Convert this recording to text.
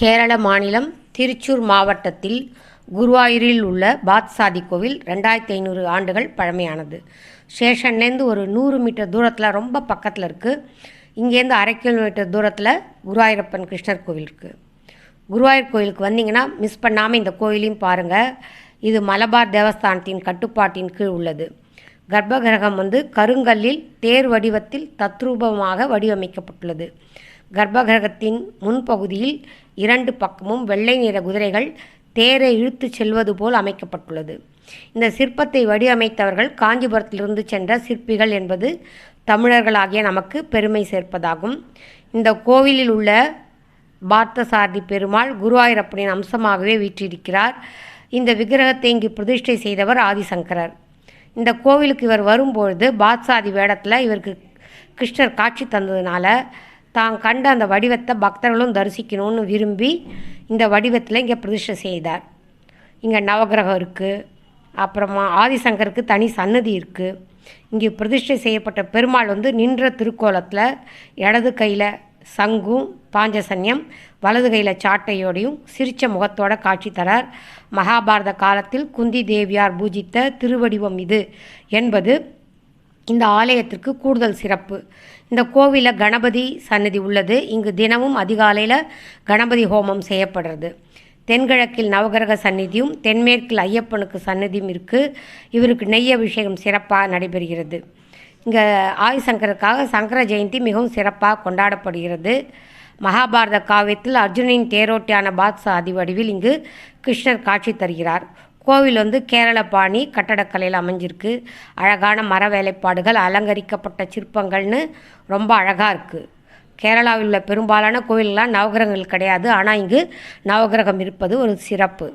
கேரள மாநிலம் திருச்சூர் மாவட்டத்தில் குருவாயூரில் உள்ள பாத்சாதி கோவில் ரெண்டாயிரத்தி ஐநூறு ஆண்டுகள் பழமையானது. ஸ்டேஷன்லேருந்து ஒரு நூறு மீட்டர் தூரத்தில் ரொம்ப பக்கத்தில் இருக்குது இங்கேருந்து அரை கிலோமீட்டர் தூரத்தில் குருவாயூரப்பன் கிருஷ்ணர் கோவில் இருக்குது குருவாயூர் கோயிலுக்கு வந்தீங்கன்னா மிஸ் பண்ணாமல் இந்த கோயிலையும் பாருங்கள் இது மலபார் தேவஸ்தானத்தின் கட்டுப்பாட்டின் கீழ் உள்ளது. கர்ப்பகிரகம் வந்து கருங்கல்லில் தேர் வடிவத்தில் தத்ரூபமாக வடிவமைக்கப்பட்டுள்ளது. கர்ப்பகிரகத்தின் முன்பகுதியில் இரண்டு பக்கமும் வெள்ளை நிற குதிரைகள் தேரை இழுத்துச் செல்வது போல் அமைக்கப்பட்டுள்ளது. இந்த சிற்பத்தை வடிவமைத்தவர்கள் காஞ்சிபுரத்திலிருந்து சென்ற சிற்பிகள் என்பது தமிழர்களாகிய நமக்கு பெருமை சேர்ப்பதாகும். இந்த கோவிலில் உள்ள பார்த்தசாரதி பெருமாள் குருவாயூரப்பனின் அம்சமாகவே வீற்றிருக்கிறார். இந்த விக்கிரகத்தை இங்கு பிரதிஷ்டை செய்தவர் ஆதிசங்கரர். இந்த கோவிலுக்கு இவர் வரும்பொழுது பாத்சாதி வேடத்தில் இவருக்கு கிருஷ்ணர் காட்சி தந்ததுனால தான் கண்ட அந்த வடிவத்தை பக்தர்களும் தரிசிக்கணும்னு விரும்பி இந்த வடிவத்தில் இங்கே பிரதிஷ்டை செய்தார். இங்கே நவகிரகம் இருக்குது அப்புறமா ஆதிசங்கருக்கு தனி சன்னதி இருக்குது இங்கே பிரதிஷ்டை செய்யப்பட்ட பெருமாள் வந்து நின்ற திருக்கோலத்தில் இடது கையில் சங்கும் பாஞ்சசன்யம் வலது கையில் சாட்டையோடையும் சிரிச்ச முகத்தோட காட்சி தரார். மகாபாரத காலத்தில் குந்தி தேவியார் பூஜித்த திருவடிவம் இது என்பது இந்த ஆலயத்திற்கு கூடுதல் சிறப்பு. இந்த கோவிலில் கணபதி சன்னதி உள்ளது. இங்கு தினமும் அதிகாலையில் கணபதி ஹோமம் செய்யப்படுறது. தென்கிழக்கில் நவகிரக சந்நிதியும் தென்மேற்கில் ஐயப்பனுக்கு சன்னதியும் இருக்குது இவருக்கு நெய் அபிஷேகம் சிறப்பாக நடைபெறுகிறது. இங்கே ஆதிசங்கருக்காக சங்கர ஜெயந்தி மிகவும் சிறப்பாக கொண்டாடப்படுகிறது. மகாபாரத காவியத்தில் அர்ஜுனின் தேரோட்டியான பாத்சாதி வடிவில் இங்கு கிருஷ்ணர் காட்சி தருகிறார். கோவில் வந்து கேரள பாணி கட்டடக்கலையில் அமைஞ்சிருக்கு. அழகான மர வேலைப்பாடுகள் அலங்கரிக்கப்பட்ட சிற்பங்கள்னு ரொம்ப அழகாக இருக்குது கேரளாவில் உள்ள பெரும்பாலான கோவிலெலாம் நவகிரகங்கள் கிடையாது. ஆனால் இங்கு நவகிரகம் இருப்பது ஒரு சிறப்பு.